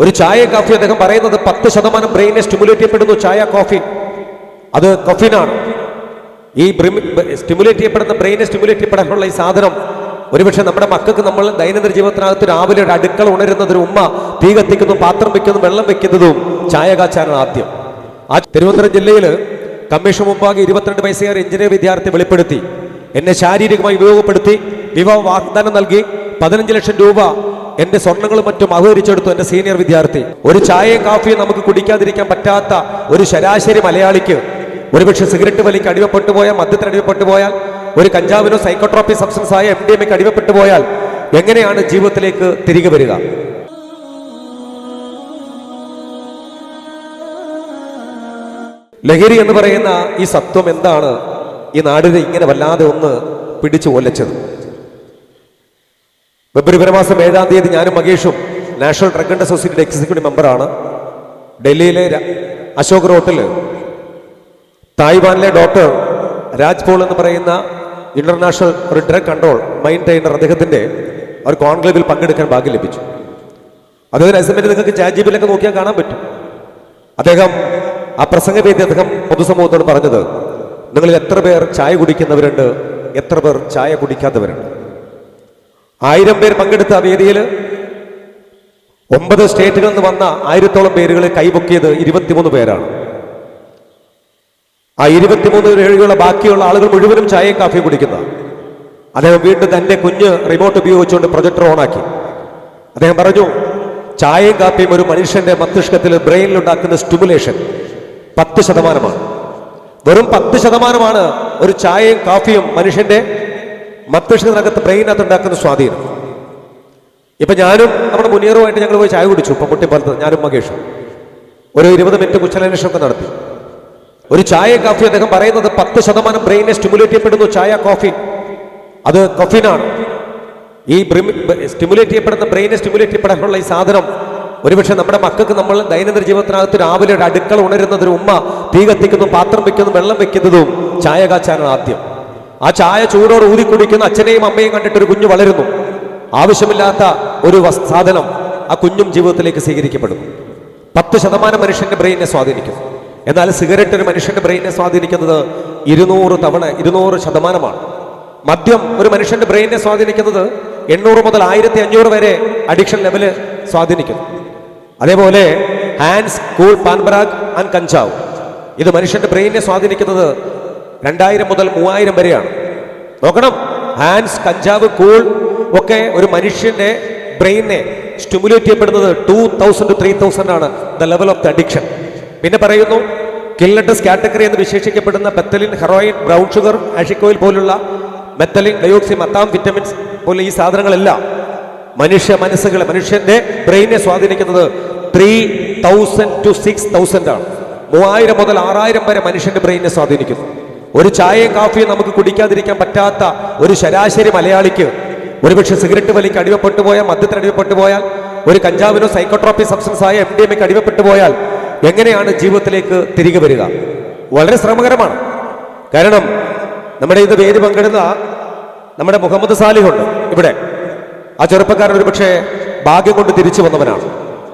ഒരു ചായ കാഫി അദ്ദേഹം പറയുന്നത് പത്ത് ശതമാനം ബ്രെയിനെ സ്റ്റിമുലേറ്റ് ചെയ്യപ്പെടുന്നു ചായ കോഫി അത് കൊഫിനാണ് ഈ സ്റ്റിമുലേറ്റ് ചെയ്യപ്പെടുന്ന ബ്രെയിനെ സ്റ്റിമുലേറ്റ് ചെയ്യപ്പെടാനുള്ള ഈ സാധനം ഒരുപക്ഷെ നമ്മുടെ മക്കൾക്ക് നമ്മൾ ദൈനംദിന ജീവിതത്തിനകത്ത് രാവിലെ ഒരു അടുക്കള ഒരു ഉമ്മ തീ കത്തിക്കുന്നു പാത്രം വെക്കുന്നു വെള്ളം വെക്കുന്നതും ചായ കാച്ചാനാണ് ആദ്യം. ആ തിരുവനന്തപുരം ജില്ലയിൽ കമ്മീഷൻ മുമ്പാകെ ഇരുപത്തിരണ്ട് വയസ്സുകാർ എഞ്ചിനീയർ വിദ്യാർത്ഥി വെളിപ്പെടുത്തി. എന്നെ ശാരീരികമായി ഉപയോഗപ്പെടുത്തി വിവാഹ വാഗ്ദാനം നൽകി പതിനഞ്ച് ലക്ഷം രൂപ എന്റെ സ്വർണങ്ങളും മറ്റും അപഹരിച്ചെടുത്തു എന്റെ സീനിയർ വിദ്യാർത്ഥി. ഒരു ചായയും കാഫിയും നമുക്ക് കുടിക്കാതിരിക്കാൻ പറ്റാത്ത ഒരു ശരാശരി മലയാളിക്ക് ഒരുപക്ഷെ സിഗരറ്റ് വലിക്ക് അടിവപ്പെട്ടു പോയാൽ മദ്യത്തിന് അടിവപ്പെട്ടു പോയാൽ ഒരു കഞ്ചാവിനോ സൈക്കോട്രോപ്പി സബ്സ്റ്റൻസ് ആയ എം ഡി എമ്മയ്ക്ക് അടിവപ്പെട്ടു പോയാൽ എങ്ങനെയാണ് ജീവിതത്തിലേക്ക് തിരികെ വരിക? ലഹരി എന്ന് പറയുന്ന ഈ സത്വം എന്താണ്? ഈ നാടിനെ ഇങ്ങനെ വല്ലാതെ ഒന്ന് പിടിച്ചു ഒലച്ചത് ഫെബ്രുവരി മാസം ഏഴാം തീയതി ഞാനും മകേഷും നാഷണൽ ഡ്രഗ് ആൻഡ് സൊസൈറ്റിയുടെ എക്സിക്യൂട്ടീവ് മെമ്പറാണ് ഡൽഹിയിലെ അശോക് റോട്ടിൽ. തായ്വാനിലെ ഡോക്ടർ രാജ് പോൾ എന്ന് പറയുന്ന ഇന്റർനാഷണൽ ഒരു ഡ്രഗ് കൺട്രോൾ മൈൻഡ് ട്രെയിനർ അദ്ദേഹത്തിന്റെ ഒരു കോൺക്ലേവിൽ പങ്കെടുക്കാൻ ഭാഗ്യം ലഭിച്ചു. അദ്ദേഹം അസംബ്ലി നിങ്ങൾക്ക് ചാജീബിലൊക്കെ നോക്കിയാൽ കാണാൻ പറ്റും. അദ്ദേഹം ആ പ്രസംഗവേദി അദ്ദേഹം പൊതുസമൂഹത്തോട് പറഞ്ഞത് നിങ്ങളിൽ എത്ര പേർ ചായ കുടിക്കുന്നവരുണ്ട്? എത്ര പേർ ചായ കുടിക്കാത്തവരുണ്ട്? ആയിരം പേർ പങ്കെടുത്ത വേദിയിൽ ഒമ്പത് സ്റ്റേറ്റുകളിൽ നിന്ന് വന്ന ആയിരത്തോളം പേരുകൾ കൈപൊക്കിയത് ഇരുപത്തിമൂന്ന് പേരാണ്. ആ ഇരുപത്തിമൂന്ന് പേരുകളുള്ള ബാക്കിയുള്ള ആളുകൾ മുഴുവനും ചായയും കാഫിയും കുടിക്കുന്ന. അദ്ദേഹം വീണ്ടും തന്റെ കുഞ്ഞ് റിമോട്ട് ഉപയോഗിച്ചുകൊണ്ട് പ്രൊജക്ടർ ഓണാക്കി. അദ്ദേഹം പറഞ്ഞു ചായയും കാപ്പിയും ഒരു മനുഷ്യന്റെ മസ്തിഷ്കത്തിൽ ബ്രെയിനിൽ ഉണ്ടാക്കുന്ന സ്റ്റിമുലേഷൻ പത്ത് ശതമാനമാണ്. വെറും പത്ത് ശതമാനമാണ് ഒരു ചായയും കാഫിയും മനുഷ്യന്റെ മസ്തിഷ്കത്തിനകത്ത് ബ്രെയിനകത്ത് ഉണ്ടാക്കുന്ന സ്വാധീനം. ഇപ്പൊ ഞാനും നമ്മുടെ മുനീറുമായിട്ട് ഞങ്ങൾ പോയി ചായ കുടിച്ചു. ഇപ്പൊ മുട്ടിപ്പലത്ത് ഞാനും മകേഷും ഒരു ഇരുപത് മിനിറ്റ് കുശലാന്വേഷണമൊക്കെ നടത്തി. ഒരു ചായ കാഫി അദ്ദേഹം പറയുന്നത് പത്ത് ശതമാനം ബ്രെയിനെ സ്റ്റിമുലേറ്റ് ചെയ്യപ്പെടുന്നു. ചായ കോഫി അത് കൊഫിനാണ് ഈ സ്റ്റിമുലേറ്റ് ചെയ്യപ്പെടുന്ന ബ്രെയിനെ സ്റ്റിമുലേറ്റ് ചെയ്യപ്പെടാനുള്ള ഈ സാധനം ഒരുപക്ഷെ നമ്മുടെ മക്കൾക്ക് നമ്മൾ ദൈനംദിന ജീവിതത്തിനകത്ത് രാവിലെ അടുക്കള ഉണരുന്നതിന് ഉമ്മ തീ കത്തിക്കുന്നു പാത്രം വെക്കുന്നു വെള്ളം വെക്കുന്നതും ചായ കാച്ചാനാണ് ആദ്യം. ആ ചായ ചൂടോടെ ഊതി കുടിക്കുന്ന അച്ഛനെയും അമ്മയും കണ്ടിട്ട് ഒരു കുഞ്ഞു വളരുന്നു. ആവശ്യമില്ലാത്ത ഒരു സാധനം ആ കുഞ്ഞും ജീവിതത്തിലേക്ക് സ്വീകരിക്കപ്പെടുന്നു. പത്ത് ശതമാനം മനുഷ്യന്റെ ബ്രെയിനെ സ്വാധീനിക്കുന്നു. എന്നാൽ സിഗരറ്റ് ഒരു മനുഷ്യന്റെ ബ്രെയിനെ സ്വാധീനിക്കുന്നത് ഇരുന്നൂറ് തവണ ഇരുന്നൂറ് ശതമാനമാണ്. മദ്യം ഒരു മനുഷ്യന്റെ ബ്രെയിനെ സ്വാധീനിക്കുന്നത് എണ്ണൂറ് മുതൽ ആയിരത്തി അഞ്ഞൂറ് വരെ അഡിക്ഷൻ ലെവൽ സ്വാധീനിക്കുന്നു. അതേപോലെ ഹാൻഡ്സ് കൂൾ പാൻപരാഗ് ആൻഡ് കഞ്ചാവ്. ഇത് മനുഷ്യന്റെ ബ്രെയിനെ സ്വാധീനിക്കുന്നത് രണ്ടായിരം മുതൽ മൂവായിരം വരെയാണ്. നോക്കണം. ഹാൻഡ്സ് കഞ്ചാവ് കൂൾ ഒക്കെ ഒരു മനുഷ്യന്റെ ബ്രെയിനെ സ്റ്റിമുലേറ്റ് ചെയ്യപ്പെടുന്നത് ടൂ തൗസൻഡ് ത്രീ തൗസൻഡ് ആണ്. The level of the addiction പിന്നെ പറയുന്നു കില്ലട്ടസ് കാറ്റഗറി എന്ന് വിശേഷിക്കപ്പെടുന്ന പെത്തലിൻ heroin brown sugar hashish oil പോലുള്ള മെത്തലിൻ ഡയോക്സി മത്താം വിറ്റമിൻസ് പോലെ ഈ സാധനങ്ങളെല്ലാം മനുഷ്യ മനസ്സുകളെ മനുഷ്യന്റെ ബ്രെയിനെ സ്വാധീനിക്കുന്നത് three thousand to six thousand ആണ്. മൂവായിരം മുതൽ ആറായിരം വരെ മനുഷ്യന്റെ ബ്രെയിനെ സ്വാധീനിക്കുന്നു. ഒരു ചായയും കാഫിയും നമുക്ക് കുടിക്കാതിരിക്കാൻ പറ്റാത്ത ഒരു ശരാശരി മലയാളിക്ക് ഒരുപക്ഷെ സിഗരറ്റ് വലിക്ക് അടിവപ്പെട്ടു പോയാൽ മദ്യത്തിന് അടിവപ്പെട്ടു പോയാൽ ഒരു കഞ്ചാവിനോ സൈക്കോട്രോപ്പി സബ്സ്റ്റൻസ് ആയ എം ഡി എമ്മയ്ക്ക് അടിവപ്പെട്ടു പോയാൽ എങ്ങനെയാണ് ജീവിതത്തിലേക്ക് തിരികെ വരിക? വളരെ ശ്രമകരമാണ്. കാരണം നമ്മുടെ ഇത് വേദി പങ്കിടുന്ന നമ്മുടെ മുഹമ്മദ് സാലിഹുണ്ട് ഇവിടെ. ആ ചെറുപ്പക്കാരൻ ഒരുപക്ഷെ ഭാഗ്യം കൊണ്ട് തിരിച്ചു വന്നവനാണ്.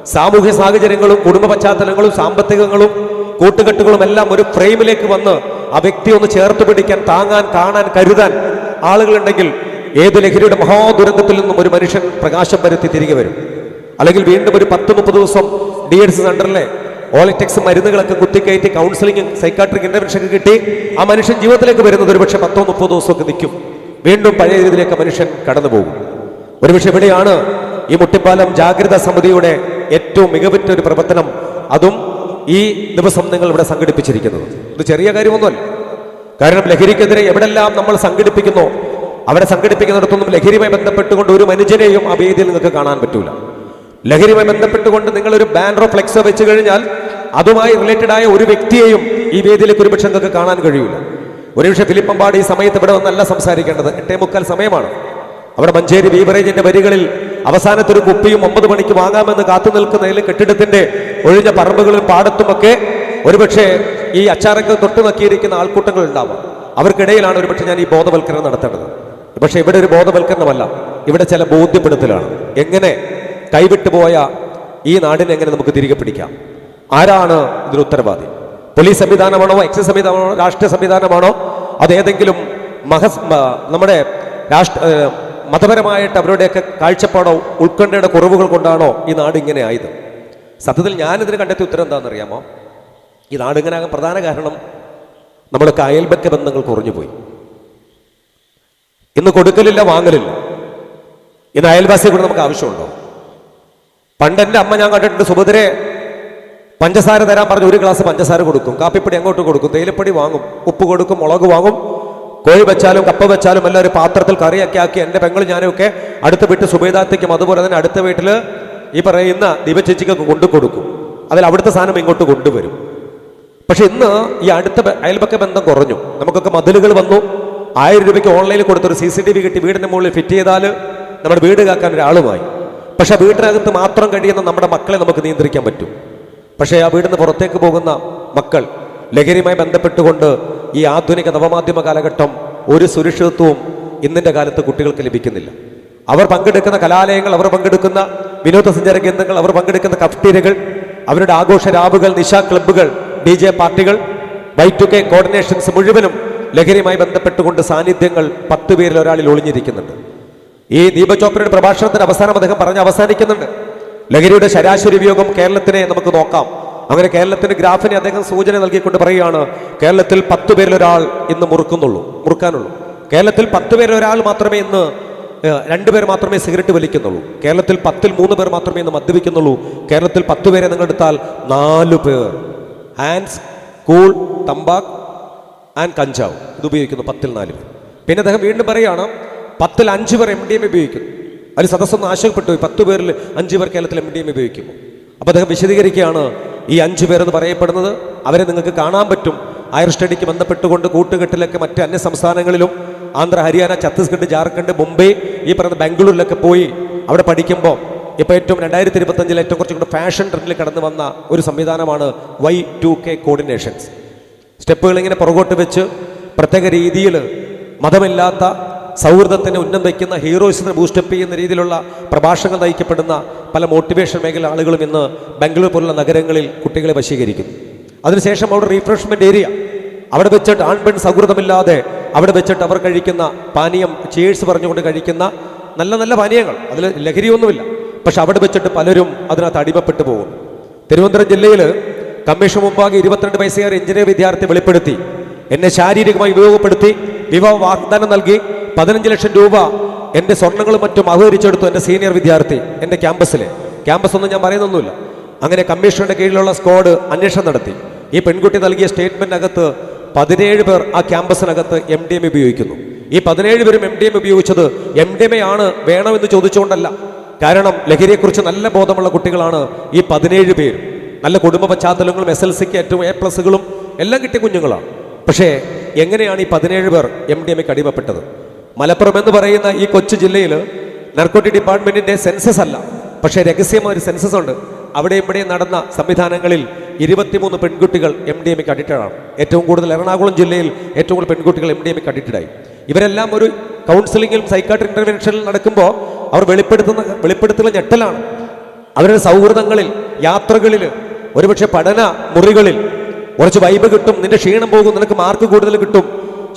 സാമൂഹ്യ സാഹചര്യങ്ങളും കുടുംബ പശ്ചാത്തലങ്ങളും സാമ്പത്തികങ്ങളും കൂട്ടുകെട്ടുകളും എല്ലാം ഒരു ഫ്രെയിമിലേക്ക് വന്ന് ആ വ്യക്തി ഒന്ന് ചേർത്ത് പിടിക്കാൻ താങ്ങാൻ കാണാൻ കരുതാൻ ആളുകളുണ്ടെങ്കിൽ ഏത് ലഹരിയുടെ മഹാദുരന്തത്തിൽ നിന്നും ഒരു മനുഷ്യൻ പ്രകാശം വരുത്തി തിരികെ വരും. അല്ലെങ്കിൽ വീണ്ടും ഒരു പത്ത് മുപ്പത് ദിവസം ഡി എഡ്സ് സെന്ററിലെ ഓളിറ്റെക്സ് മരുന്നുകളൊക്കെ കുത്തിക്കയറ്റി കൗൺസിലിംഗ് സൈക്കാട്രിക് ഇന്റർവെൻഷൻ കിട്ടി ആ മനുഷ്യൻ ജീവിതത്തിലേക്ക് വരുന്നത് ഒരുപക്ഷെ പത്തോ മുപ്പതോ ദിവസമൊക്കെ നിൽക്കും. വീണ്ടും പഴയ രീതിയിലേക്ക് മനുഷ്യൻ കടന്നു പോകും. ഒരുപക്ഷെ ഇവിടെയാണ് ഈ മുട്ടിപ്പാലം ജാഗ്രതാ സമിതിയുടെ ഏറ്റവും മികവുറ്റ ഒരു പ്രവർത്തനം. അതും ഈ ദിവസം നിങ്ങൾ ഇവിടെ സംഘടിപ്പിച്ചിരിക്കുന്നത്. ഇത് ചെറിയ കാര്യമൊന്നുമല്ല. കാരണം ലഹരിക്കെതിരെ എവിടെല്ലാം നമ്മൾ സംഘടിപ്പിക്കുന്നു അവരെ സംഘടിപ്പിക്കുന്നിടത്തൊന്നും ലഹരിയുമായി ബന്ധപ്പെട്ടുകൊണ്ട് ഒരു മനുഷ്യനെയും ആ വേദിയിൽ നിങ്ങൾക്ക് കാണാൻ പറ്റൂല. ലഹരിയുമായി ബന്ധപ്പെട്ടുകൊണ്ട് നിങ്ങളൊരു ബാനറോ ഫ്ലെക്സോ വെച്ച് കഴിഞ്ഞാൽ അതുമായി റിലേറ്റഡ് ആയ ഒരു വ്യക്തിയെയും ഈ വേദിയിലേക്ക് ഒരുപക്ഷെ നിങ്ങൾക്ക് കാണാൻ കഴിയൂല. ഒരുപക്ഷെ ഫിലിപ്പമ്പാട് ഈ സമയത്ത് ഇവിടെ വന്നല്ല സംസാരിക്കേണ്ടത്. എട്ടേ മുക്കാൽ സമയമാണ്. അവിടെ മഞ്ചേരി ബീവറേജിന്റെ വരികളിൽ അവസാനത്തെ ഒരു കുപ്പിയും ഒമ്പത് മണിക്ക് വാങ്ങാമെന്ന് കാത്തു നിൽക്കുന്നതിൽ കെട്ടിടത്തിന്റെ ഒഴിഞ്ഞ പറമ്പുകളിൽ പാടത്തുമൊക്കെ ഒരുപക്ഷെ ഈ അച്ചാറൊക്കെ തൊട്ട് നക്കിയിരിക്കുന്ന ആൾക്കൂട്ടങ്ങൾ ഉണ്ടാവും. അവർക്കിടയിലാണ് ഒരുപക്ഷെ ഞാൻ ഈ ബോധവൽക്കരണം നടത്തേണ്ടത്. പക്ഷേ ഇവിടെ ഒരു ബോധവൽക്കരണമല്ല. ഇവിടെ ചില ബോധ്യപ്പെടുത്തലാണ്. എങ്ങനെ കൈവിട്ടു പോയ ഈ നാടിനെ എങ്ങനെ നമുക്ക് തിരികെ പിടിക്കാം? ആരാണ് ഇതിന് ഉത്തരവാദി? പോലീസ് സംവിധാനമാണോ എക്സൈസ് സംവിധാനമാണോ രാഷ്ട്രീയ സംവിധാനമാണോ? അതേതെങ്കിലും മഹസ് നമ്മുടെ രാഷ്ട്ര മതപരമായിട്ട് അവരുടെയൊക്കെ കാഴ്ചപ്പാടോ ഉത്കണ്ഠയുടെ കുറവുകൾ കൊണ്ടാണോ ഈ നാട് ഇങ്ങനെ ആയത്? സത്യത്തിൽ ഞാനിതിന് കണ്ടെത്തിയ ഉത്തരം എന്താണെന്നറിയാമോ? ഈ നാട് ഇങ്ങനെ ആകാൻ പ്രധാന കാരണം നമ്മളൊക്കെ അയൽബക്ക ബന്ധങ്ങൾ കുറഞ്ഞു പോയി. ഇന്ന് കൊടുക്കലില്ല വാങ്ങലില്ല. ഇന്ന് അയൽവാസിയെ കൂടെ നമുക്ക് ആവശ്യമുണ്ടോ? പണ്ട് എന്റെ അമ്മ ഞാൻ കണ്ടിട്ടുണ്ട് സുഭദ്രെ പഞ്ചസാര തരാൻ പറഞ്ഞ് ഒരു ഗ്ലാസ് പഞ്ചസാര കൊടുക്കും. കാപ്പിപ്പൊടി അങ്ങോട്ട് കൊടുക്കും. തേയിലപ്പൊടി വാങ്ങും. ഉപ്പ് കൊടുക്കും. മുളക് വാങ്ങും. കോഴി വെച്ചാലും കപ്പ വെച്ചാലും എല്ലാം ഒരു പാത്രത്തിൽ കറിയൊക്കെ ആക്കി എന്റെ പെങ്ങൾ ഞാനും ഒക്കെ അടുത്ത വീട്ടിൽ സുബേദാത്തേക്കും അതുപോലെ തന്നെ അടുത്ത വീട്ടിൽ ഈ പറയുന്ന ദീപചേച്ചിക്കൊക്കെ കൊണ്ടു കൊടുക്കും. അതിൽ അവിടുത്തെ സാധനം ഇങ്ങോട്ട് കൊണ്ടുവരും. പക്ഷെ ഇന്ന് ഈ അടുത്ത അയൽപക്ക ബന്ധം കുറഞ്ഞു. നമുക്കൊക്കെ മതിലുകൾ വന്നു. ആയിരം രൂപയ്ക്ക് ഓൺലൈനിൽ കൊടുത്തൊരു സി സി ടി വി കിട്ടി. വീടിന്റെ മുകളിൽ ഫിറ്റ് ചെയ്താൽ നമ്മുടെ വീട് കാക്കാൻ ഒരാളുമായി. പക്ഷെ വീടിനകത്ത് മാത്രം കഴിയുന്ന നമ്മുടെ മക്കളെ നമുക്ക് നിയന്ത്രിക്കാൻ പറ്റും. പക്ഷേ ആ വീടിന് പുറത്തേക്ക് പോകുന്ന മക്കൾ ലഹരിയുമായി ബന്ധപ്പെട്ടുകൊണ്ട് ഈ ആധുനിക നവമാധ്യമ കാലഘട്ടം ഒരു സുരക്ഷിതത്വവും ഇന്നിന്റെ കാലത്ത് കുട്ടികൾക്ക് ലഭിക്കുന്നില്ല. അവർ പങ്കെടുക്കുന്ന കലാലയങ്ങൾ അവർ പങ്കെടുക്കുന്ന വിനോദസഞ്ചാര കേന്ദ്രങ്ങൾ അവർ പങ്കെടുക്കുന്ന കഫ്റ്റീരിയകൾ അവരുടെ ആഘോഷ രാവുകൾ നിശാ ക്ലബ്ബുകൾ ഡി ജെ പാർട്ടികൾ വൈ ടു കെ കോർഡിനേഷൻസ് മുഴുവനും ലഹരിയുമായി ബന്ധപ്പെട്ടുകൊണ്ട് സാന്നിധ്യങ്ങൾ പത്ത് പേരിൽ ഒരാളിൽ ഒളിഞ്ഞിരിക്കുന്നുണ്ട്. ഈ ദീപക് ചോപ്രയുടെ പ്രഭാഷണത്തിന് അവസാനം അദ്ദേഹം പറഞ്ഞ് അവസാനിക്കുന്നുണ്ട്. ലഹരിയുടെ ശരാശരി ഉപയോഗം കേരളത്തിനെ നമുക്ക് നോക്കാം. അങ്ങനെ കേരളത്തിന്റെ ഗ്രാഫിനെ അദ്ദേഹം സൂചന നൽകിക്കൊണ്ട് പറയുകയാണ് കേരളത്തിൽ പത്ത് പേരിൽ ഒരാൾ ഇന്ന് മുറുക്കുന്നുള്ളൂ മുറുക്കാനുള്ളൂ. കേരളത്തിൽ പത്ത് പേരിൽ ഒരാൾ മാത്രമേ ഇന്ന് രണ്ടുപേർ മാത്രമേ സിഗരറ്റ് വലിക്കുന്നുള്ളൂ. കേരളത്തിൽ പത്തിൽ മൂന്ന് പേർ മാത്രമേ ഇന്ന് മദ്യപിക്കുന്നുള്ളൂ. കേരളത്തിൽ പത്ത് പേരെ നിങ്ങൾ എടുത്താൽ നാല് പേർ. ഹാൻഡ്സ് കൂൾ തമ്പാക്ക് ആൻഡ് കഞ്ചാവ്. ഇത് ഉപയോഗിക്കുന്നു പത്തിൽ നാല് പേർ. പിന്നെ അദ്ദേഹം വീണ്ടും പറയുകയാണ് പത്തിൽ അഞ്ച് പേർ എം ഡി എം ഉപയോഗിക്കുന്നു. അതിൽ സദസ്സൊന്ന് ആശയപ്പെട്ടു പത്ത് പേരിൽ അഞ്ച് പേർ കേരളത്തിൽ എം ഡി എം ഉപയോഗിക്കുന്നു. അപ്പോൾ അദ്ദേഹം വിശദീകരിക്കുകയാണ് ഈ അഞ്ചു പേരെന്ന് പറയപ്പെടുന്നത് അവരെ നിങ്ങൾക്ക് കാണാൻ പറ്റും. ഹയർ സ്റ്റഡിക്ക് ബന്ധപ്പെട്ടുകൊണ്ട് കൂട്ടുകെട്ടിലൊക്കെ മറ്റ് അന്യ സംസ്ഥാനങ്ങളിലും ആന്ധ്ര ഹരിയാന ഛത്തീസ്ഗഡ് ജാർഖണ്ഡ് മുംബൈ ഈ പറയുന്ന ബാംഗ്ലൂരിലൊക്കെ പോയി അവിടെ പഠിക്കുമ്പോൾ ഇപ്പോൾ ഏറ്റവും രണ്ടായിരത്തി ഇരുപത്തഞ്ചിൽ ഏറ്റവും കുറച്ചും കൂടെ ഫാഷൻ ട്രെൻഡിൽ കടന്നു വന്ന ഒരു സംവിധാനമാണ് വൈ ടു കെ കോർഡിനേഷൻസ് സ്റ്റെപ്പുകൾ ഇങ്ങനെ പുറകോട്ട് വെച്ച് പ്രത്യേക രീതിയിൽ മതമില്ലാത്ത സൗഹൃദത്തിന് ഉന്നം വയ്ക്കുന്ന ഹീറോയിസിനെ ബൂസ്റ്റപ്പ് ചെയ്യുന്ന രീതിയിലുള്ള പ്രഭാഷണങ്ങൾ നയിക്കപ്പെടുന്ന പല മോട്ടിവേഷൻ മേഖല ആളുകളും ഇന്ന് ബാംഗ്ലൂർ പോലുള്ള നഗരങ്ങളിൽ കുട്ടികളെ വശീകരിക്കുന്നു. അതിനുശേഷം അവിടെ റീഫ്രഷ്മെന്റ് ഏരിയ അവിടെ വെച്ചിട്ട് ആൺ പെൺ സൗഹൃദമില്ലാതെ അവിടെ വെച്ചിട്ട് അവർ കഴിക്കുന്ന പാനീയം ചേഴ്സ് പറഞ്ഞുകൊണ്ട് കഴിക്കുന്ന നല്ല നല്ല പാനീയങ്ങൾ. അതിൽ ലഹരിയൊന്നുമില്ല. പക്ഷെ അവിടെ വെച്ചിട്ട് പലരും അതിനകത്ത് അടിമപ്പെട്ടു പോകും തിരുവനന്തപുരം ജില്ലയിൽ കമ്മീഷൻ മുമ്പാകെ ഇരുപത്തിരണ്ട് വയസ്സുകാർ എഞ്ചിനീയർ വിദ്യാർത്ഥി വെളിപ്പെടുത്തി. എന്നെ ശാരീരികമായി ഉപയോഗപ്പെടുത്തി വിവാഹ വാഗ്ദാനം നൽകി. പതിനഞ്ച് ലക്ഷം രൂപ എന്റെ സ്വർണങ്ങളും മറ്റും അപഹരിച്ചെടുത്തു എന്റെ സീനിയർ വിദ്യാർത്ഥി എന്റെ ക്യാമ്പസിൽ ക്യാമ്പസ് ഒന്നും ഞാൻ പറയുന്നൊന്നുമില്ല. അങ്ങനെ കമ്മീഷന്റെ കീഴിലുള്ള സ്ക്വാഡ് അന്വേഷണം നടത്തി. ഈ പെൺകുട്ടി നൽകിയ സ്റ്റേറ്റ്മെന്റിനകത്ത് പതിനേഴ് പേർ ആ ക്യാമ്പസിനകത്ത് എം ഡി എം ഉപയോഗിക്കുന്നു. ഈ പതിനേഴ് പേരും എം ഡി എം ഉപയോഗിച്ചത് എം ഡി എം ആണ് വേണമെന്ന് ചോദിച്ചുകൊണ്ടല്ല. കാരണം ലഹരിയെക്കുറിച്ച് നല്ല ബോധമുള്ള കുട്ടികളാണ് ഈ പതിനേഴ് പേർ നല്ല കുടുംബ പശ്ചാത്തലങ്ങളും എസ് എൽ സിക്ക് ഏറ്റവും എ പ്ലസുകളും എല്ലാം കിട്ടിയ കുഞ്ഞുങ്ങളാണ്. പക്ഷേ എങ്ങനെയാണ് ഈ പതിനേഴ് പേർ എം ഡി എം എക്ക് അടിമപ്പെട്ടത്? മലപ്പുറം എന്ന് പറയുന്ന ഈ കൊച്ചു ജില്ലയിൽ നർക്കോട്ടി ഡിപ്പാർട്ട്മെന്റിന്റെ സെൻസസ് അല്ല. പക്ഷേ രഹസ്യമായ ഒരു സെൻസസ് ഉണ്ട്. അവിടെ ഇവിടെ നടന്ന സംവിധാനങ്ങളിൽ ഇരുപത്തിമൂന്ന് പെൺകുട്ടികൾ എം ഡി എമ്മിക്ക് അഡിക്റ്റഡാണ് ഏറ്റവും കൂടുതൽ എറണാകുളം ജില്ലയിൽ ഏറ്റവും കൂടുതൽ പെൺകുട്ടികൾ എം ഡി എമ്മിക്ക് അഡിക്റ്റഡായി ഇവരെല്ലാം ഒരു കൗൺസിലിംഗിലും സൈക്കാട്രി ഇന്റർവെൻഷനിൽ നടക്കുമ്പോൾ അവർ വെളിപ്പെടുത്തുന്ന വെളിപ്പെടുത്തുന്ന ഞെട്ടലാണ്. അവരുടെ സൗഹൃദങ്ങളിൽ യാത്രകളിൽ ഒരുപക്ഷെ പഠന മുറികളിൽ കുറച്ച് വൈബ് കിട്ടും നിന്റെ ക്ഷീണം പോകും നിനക്ക് മാർക്ക് കൂടുതൽ കിട്ടും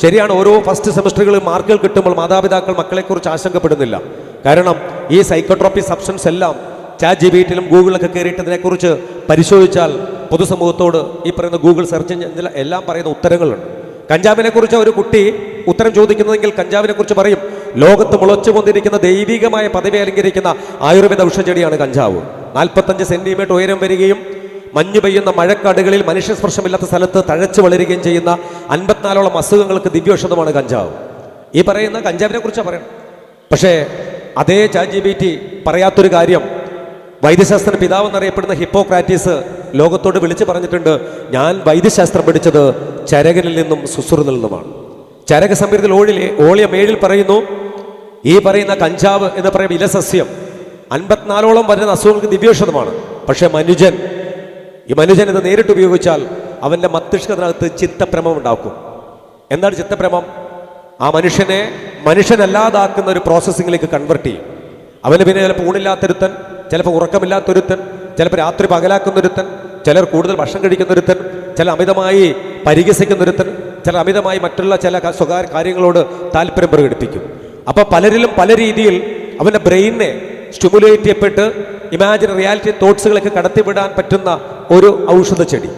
ശരിയാണ് ഓരോ ഫസ്റ്റ് സെമസ്റ്ററുകളിൽ മാർക്കുകൾ കിട്ടുമ്പോൾ മാതാപിതാക്കൾ മക്കളെക്കുറിച്ച് ആശങ്കപ്പെടുന്നില്ല. കാരണം ഈ സൈക്കോട്രോപ്പി സബ്സ്റ്റൻസ് എല്ലാം ചാറ്റ് ജി ബിയിലും ഗൂഗിളിലൊക്കെ കയറിയിട്ട് ഇതിനെക്കുറിച്ച് പരിശോധിച്ചാൽ പൊതുസമൂഹത്തോട് ഈ പറയുന്ന ഗൂഗിൾ സെർച്ച് എല്ലാം പറയുന്ന ഉത്തരങ്ങളുണ്ട്. കഞ്ചാവിനെ കുറിച്ച് ഒരു കുട്ടി ഉത്തരം ചോദിക്കുന്നതെങ്കിൽ കഞ്ചാവിനെ കുറിച്ച് പറയും ലോകത്ത് മുളച്ചു കൊണ്ടിരിക്കുന്ന ദൈവികമായ പദവി അലങ്കരിക്കുന്ന ആയുർവേദ ഔഷധച്ചെടിയാണ് കഞ്ചാവ്. നാൽപ്പത്തഞ്ച് സെന്റിമീറ്റർ ഉയരം വരികയും മഞ്ഞു പെയ്യുന്ന മഴക്കാടുകളിൽ മനുഷ്യസ്പർശമില്ലാത്ത സ്ഥലത്ത് തഴച്ചു വളരുകയും ചെയ്യുന്ന അൻപത്തിനാലോളം അസുഖങ്ങൾക്ക് ദിവ്യോഷധമാണ് കഞ്ചാവ്. ഈ പറയുന്ന കഞ്ചാവിനെ കുറിച്ചാണ് പറയണം. പക്ഷേ അതേ ചാറ്റ് ബി ടി പറയാത്തൊരു കാര്യം. വൈദ്യശാസ്ത്ര പിതാവെന്നറിയപ്പെടുന്ന ഹിപ്പോക്രാറ്റീസ് ലോകത്തോട് വിളിച്ചു പറഞ്ഞിട്ടുണ്ട്. ഞാൻ വൈദ്യശാസ്ത്രം പഠിച്ചത് ചരകനിൽ നിന്നും സുസുറിനിൽ നിന്നുമാണ്. ചരക സംഹിതയിൽ ഓഴിലെ ഓളിയ ഏഴിൽ പറയുന്നു ഈ പറയുന്ന കഞ്ചാവ് എന്ന് പറയുന്ന ഇലസസ്യം അൻപത്തിനാലോളം വരുന്ന അസുഖങ്ങൾക്ക് ദിവ്യോഷതമാണ് പക്ഷേ മനുജൻ ഈ മനുഷ്യൻ ഇത് നേരിട്ട് ഉപയോഗിച്ചാൽ അവന്റെ മസ്തിഷ്കത്തിനകത്ത് ചിത്തഭ്രമം ഉണ്ടാക്കും. എന്താണ് ചിത്തഭ്രമം ആ മനുഷ്യനെ മനുഷ്യനല്ലാതാക്കുന്ന ഒരു പ്രോസസ്സിങ്ങിലേക്ക് കൺവെർട്ട് ചെയ്യും. അവന് പിന്നെ ചിലപ്പോൾ ഊണില്ലാത്തൊരുത്തൻ ചിലപ്പോൾ ഉറക്കമില്ലാത്തൊരുത്തൻ ചിലപ്പോൾ രാത്രി പകലാക്കുന്നൊരുത്തൻ ചിലർ കൂടുതൽ ഭക്ഷണം കഴിക്കുന്നൊരുത്തൻ ചില അമിതമായി പരിഹസിക്കുന്നൊരുത്തൻ ചില അമിതമായി മറ്റുള്ള ചില സ്വകാര്യ കാര്യങ്ങളോട് താല്പര്യം പ്രകടിപ്പിക്കും. അപ്പോൾ പലരിലും പല രീതിയിൽ അവന്റെ ബ്രെയിനെ സ്റ്റിമുലേറ്റ് ചെയ്യപ്പെട്ട് ഇമാജിൻ റിയാലിറ്റി തോട്ട്സുകളൊക്കെ കടത്തിവിടാൻ പറ്റുന്ന ഒരു ഔഷധ ചെടി